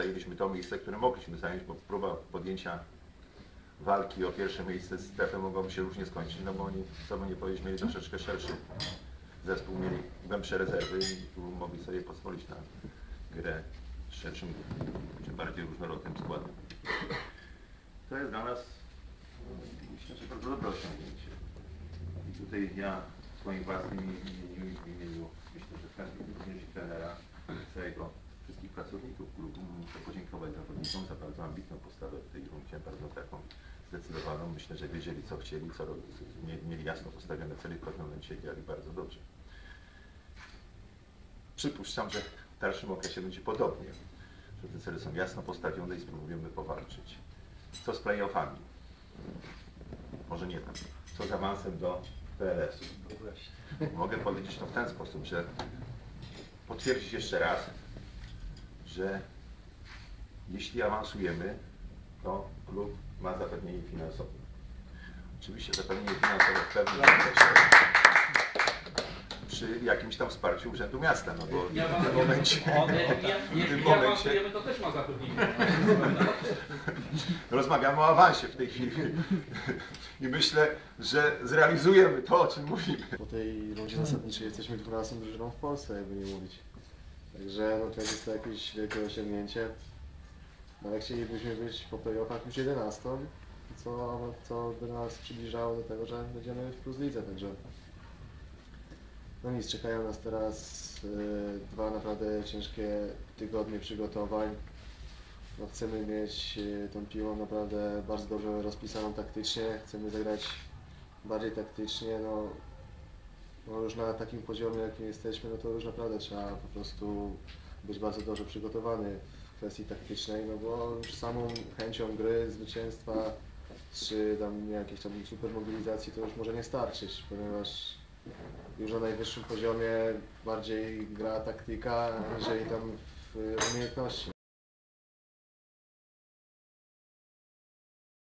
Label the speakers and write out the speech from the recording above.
Speaker 1: zajęliśmy to miejsce, które mogliśmy zająć, bo próba podjęcia walki o pierwsze miejsce z strefą mogłaby się różnie skończyć, no bo oni, co by nie powiedzieć, mieli troszeczkę szerszy zespół, mieli głębsze rezerwy i mogli sobie pozwolić na grę z szerszym, czy bardziej różnorodnym składem. To jest dla nas, myślę, że bardzo dobre osiągnięcie. I tutaj ja swoim własnym imieniu imieniu, myślę, że podziękować zawodnikom za bardzo ambitną postawę w tej rundzie, bardzo taką zdecydowaną. Myślę, że wiedzieli co chcieli, co mieli jasno postawione cele i w pewnym momencie grali bardzo dobrze. Przypuszczam, że w dalszym okresie będzie podobnie, że te cele są jasno postawione i spróbujemy powalczyć. Co z playoffami? Może nie tam. Co z awansem do PLS-u? Mogę powiedzieć to w ten sposób, że potwierdzić jeszcze raz, że jeśli awansujemy, to klub ma zapewnienie finansowe. Oczywiście zapewnienie finansowe w pewnym zakresie przy jakimś tam wsparciu Urzędu Miasta, no bo
Speaker 2: Ja
Speaker 1: w tym momencie, w tym
Speaker 2: Jeśli
Speaker 1: momencie
Speaker 2: awansujemy, to też ma zapewnienie.
Speaker 1: rozmawiamy o awansie w tej chwili i myślę, że zrealizujemy to, o czym mówimy.
Speaker 3: Po tej rundzie zasadniczej jesteśmy 12 drużyną w Polsce, jakby nie mówić. Także no to jest to jakieś wielkie osiągnięcie. No ale chcielibyśmy być po playoffach już 11, co, co by nas przybliżało do tego, że będziemy w plus lidze, także no nic, czekają nas teraz y, dwa naprawdę ciężkie tygodnie przygotowań. No, chcemy mieć y, tą piłą naprawdę bardzo dobrze rozpisaną taktycznie, chcemy zagrać bardziej taktycznie, no, no już na takim poziomie jakim jesteśmy, no to już naprawdę trzeba po prostu być bardzo dobrze przygotowany kwestii taktycznej, no bo już samą chęcią gry, zwycięstwa, czy tam jakiejś tam super mobilizacji to już może nie starczyć, ponieważ już na najwyższym poziomie bardziej gra taktyka, aniżeli tam w umiejętności.